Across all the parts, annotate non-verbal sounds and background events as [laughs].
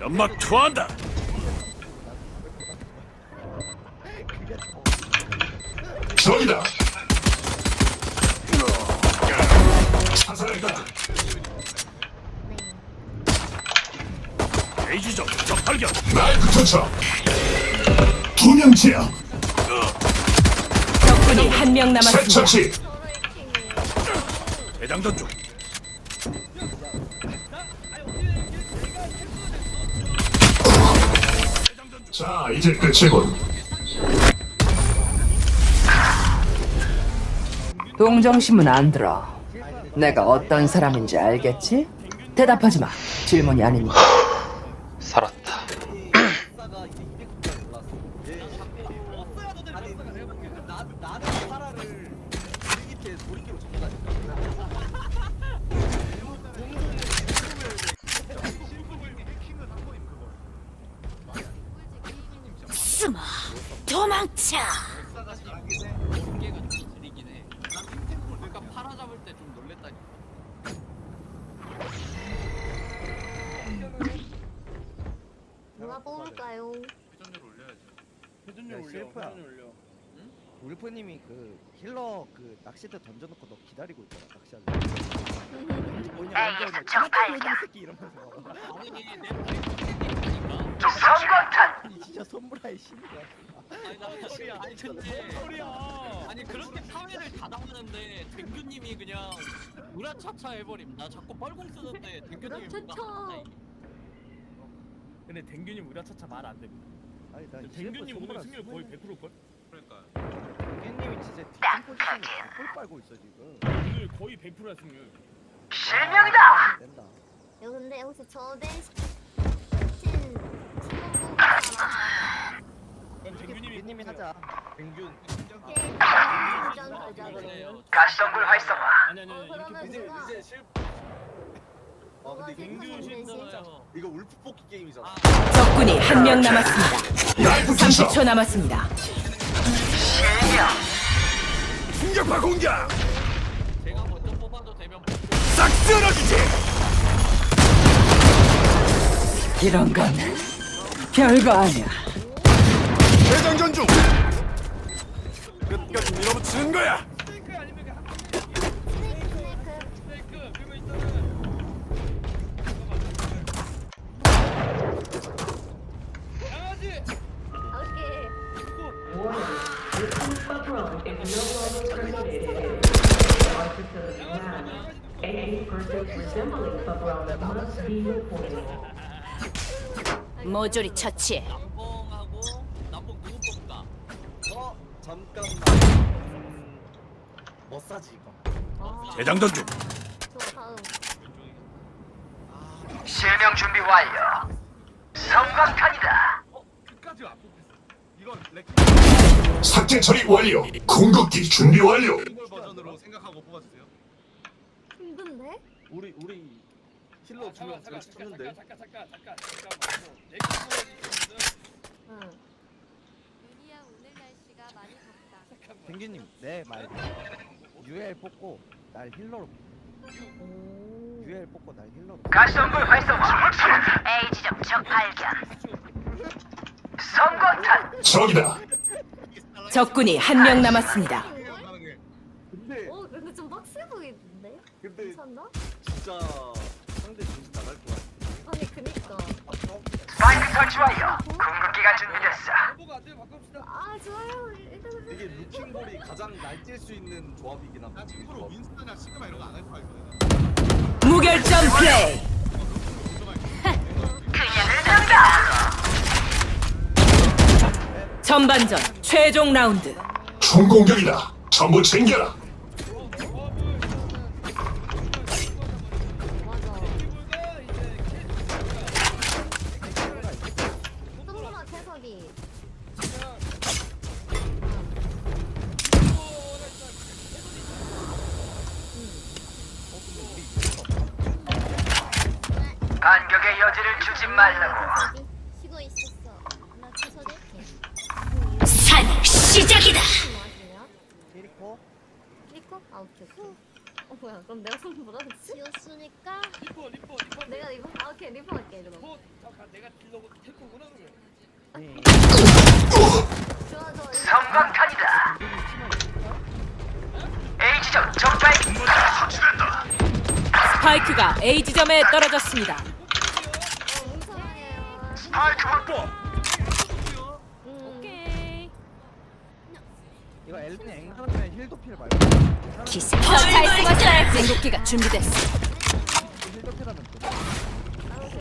연막 투하한다. 저기다. 사살했다. 대지점 적 발견. 나이프 투척. 두 명째야. 적군이 한 명 남았습니다. 새처치. 대장전 중. 자, 이제 끝이군. 동정심은 안 들어. 내가 어떤 사람인지 알겠지? 대답하지 마. 질문이 아니니까. 살았다. 도망쳐. 누가 뽑을까요? 회전율 올려. 회전율 올려. 울프님이 그 힐러 그 낚싯대 던져놓고 너 기다리고 있잖아 낚시하려고 뭐냐 완전 적발견 새끼 이러면서 아니 [laughs] 진짜 선물할 신이야 아니 근데 소리야 아니 그렇게 파회를 다 당하는데 댕규님이 그냥 우라차차 해버림 나 자꾸 뻘공 쓰는데 댕규님이 우라차차. 근데 댕균님 우라차차 말 안 됩니다. 아니 나 댕균님 오늘 승률 거의 100%일걸? 댕균님이 진짜 뒷선 포지션에 꿀 빨고 있어 지금 오늘 거의 100%야 승률. 실명이다 된다 야 근데 혹시 저 대신 팀 팀원 뽑을 사람? 댕균님이 댕균님이 하자 가자고요. 가시덤불 활성화 아니 아니 아니 이렇게 그러면 보세요. 제가 실아 근데 댕균 진짜 이거 울프 뽑기 게임이잖아 적군이 한 명 남았습니다. 나이프 투척. 30초 남았습니다. 충격파 공격. 제가 먼저 뽑아도 되면 싹 쓸어주지. 이런 건 별거 아니야. 대장전 중. 끝까지 밀어붙이는 거야. 모조리 처치. 남 음, 머싸지 이거 아, 대장전 중. 저 다음. 실명 준비 완료 성광탄이다 끝까지 안 뽑혔어 이건 렉 삭제 처리 완료. 궁극기 준비 완료. 버전으로 생각하고 뽑아주세요 힘든데? 우리 우리 힐러 두명 잠깐 같이 잠깐 쳤는데 잠깐 잠깐 잠깐 잠깐 뽑아주시거든. 응. 유리야 오늘 날씨가 많이 댕기님 내 말 UL 뽑고 날 힐러로 UL 뽑고 날 힐러로 가시덤불 활성화 A 지점 적 발견 성광탄 저기다. 적군이 한 명 남았습니다. 근데 어 근데 좀 빡세 보이는데? 근데 괜찮나? 진짜 상대 정신 나갈 것 같아 아니 그니까. 마이크 설치 완료 궁극기가 준비됐어. 아 좋아요. 이게 루킹볼이 가장 날뛸 수 있는 조합이긴 하다 참고로 윈스턴이나 시그마 이런 거 안 할 거야 이거는 무결점 플레이. 전반전 최종 라운드. 총공격이다. 전부 챙겨라. 반격의 여지를 주지 말라고 쉬고 있었어. 나 채석이. 산 시작이다. 뭐? 캐리코 클리커? 아 오케이 오케이. 어 뭐야 그럼 내가 손 뭐라 그랬지? 지웠으니까 리퍼 리퍼 리퍼 내가 리퍼 아 오케이 리퍼 할게 그럼 리퍼 잠깐 내가 딜러고 태코구나 그러면 네. 좋아 성광탄이다. A 지점 적발. 스파이크가 A 지점에 떨어졌습니다. 스파이크 확보. 음 오케이. 이거 엘빈이 앵간하면 힐도 필 말고 기세. 잘 숨었어요. 궁극기가 준비됐어. 힐도 필하면 돼. 아우쇼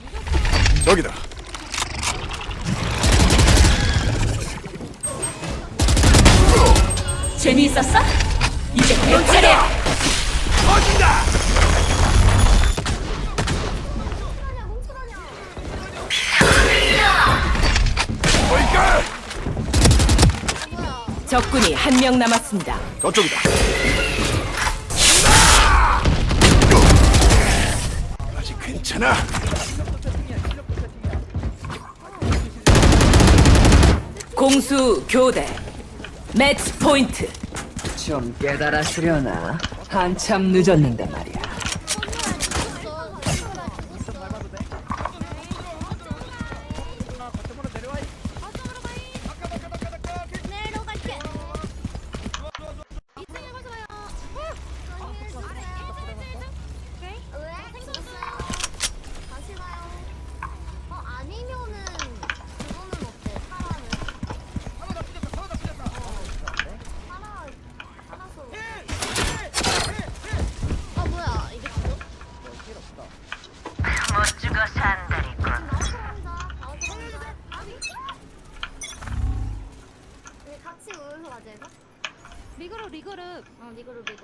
아우쇼 저기다. 재미있었어? 이제 내 차례야. 터진다. 적군이 한 명 남았습니다. 저쪽이다. 아직 괜찮아. 공수 교대. 매치 포인트. 좀 깨달았으려나? 한참 늦었는데 말이야.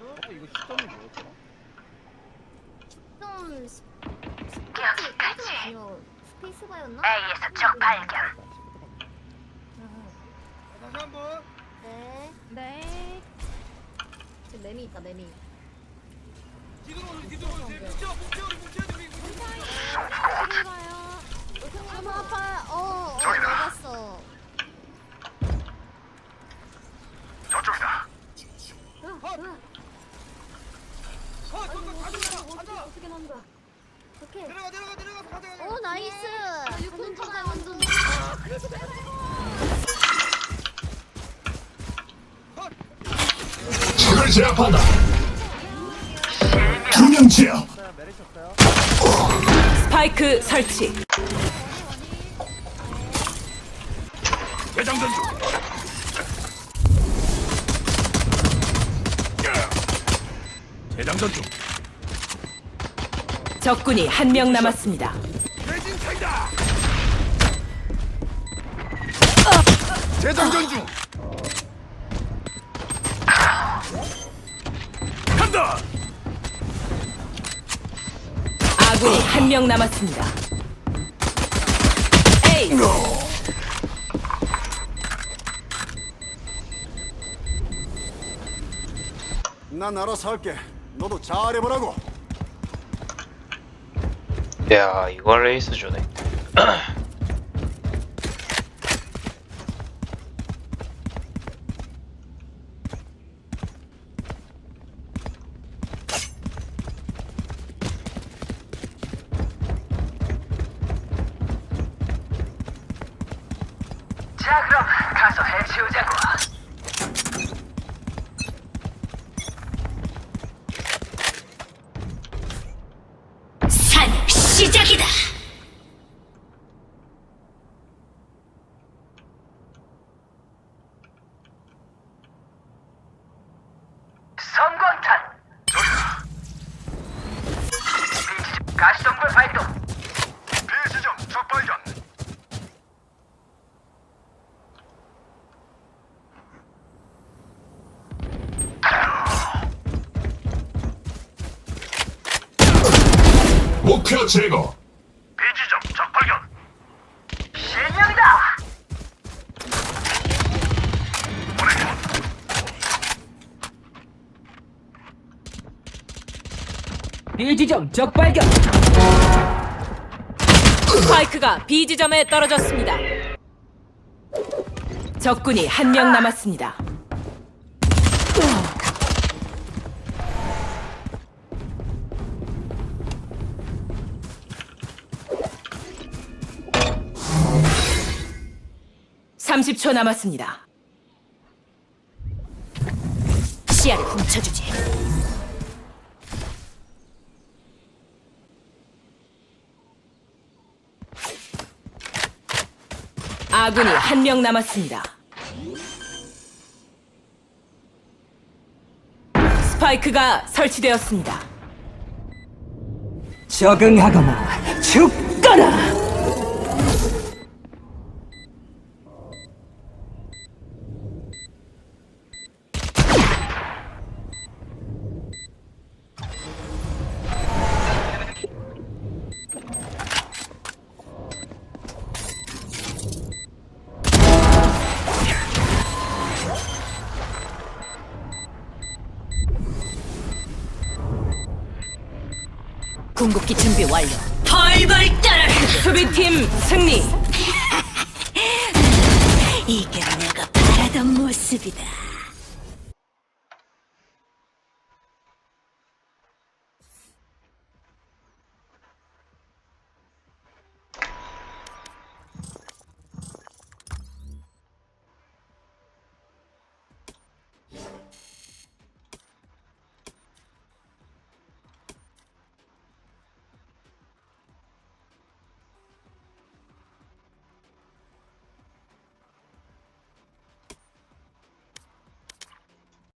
어 이거 시점이 뭐였더라? 좀 스- 스페이스 스페이스 아니요 스페이스바였나? A에서 적 발견. 다시 한 번 네 네. 지금 매미 있다 매미 뒤돌아 뒤돌아 뭉쳐 뭉쳐 뭉쳐 뒤로 가요. 너무 아파 어어 녹았어 저쪽이다. 으아, 으아. 어 아이고, 잠깐 어떻게 가져가 어떻게 가져가 어떻게 난 거야 오케이 내려가 내려가 내려가서 가져가 오 나이스 완전 좋다 완전 적을 제압한다. 두 명 제압. 자 내리셨어요? 스파이크 설치. 대장전 중. 대장전 중. 적군이 한 명 남았습니다. 대진탕이다. 대장전 중. 간다. 아군이 한 명 남았습니다. 에이. 난 알아서 할게. 너도 잘해보라고. 야 이걸 레이스 주네 [clears throat] 자 그럼 가서 해치우자고. 목표 제거. B지점 적 발견. 실명이다. B 지점 적 발견. 스파이크가 B 지점에 떨어졌습니다. 적군이 한 명 남았습니다. 30초 남았습니다. 시야를 훔쳐주지. 아군이 한 명 남았습니다. 스파이크가 설치되었습니다. 적응하거나 죽거나! 궁극기 준비 완료. 벌벌 떨어. 수비팀 승리. [laughs] 이게 내가 바라던 모습이다.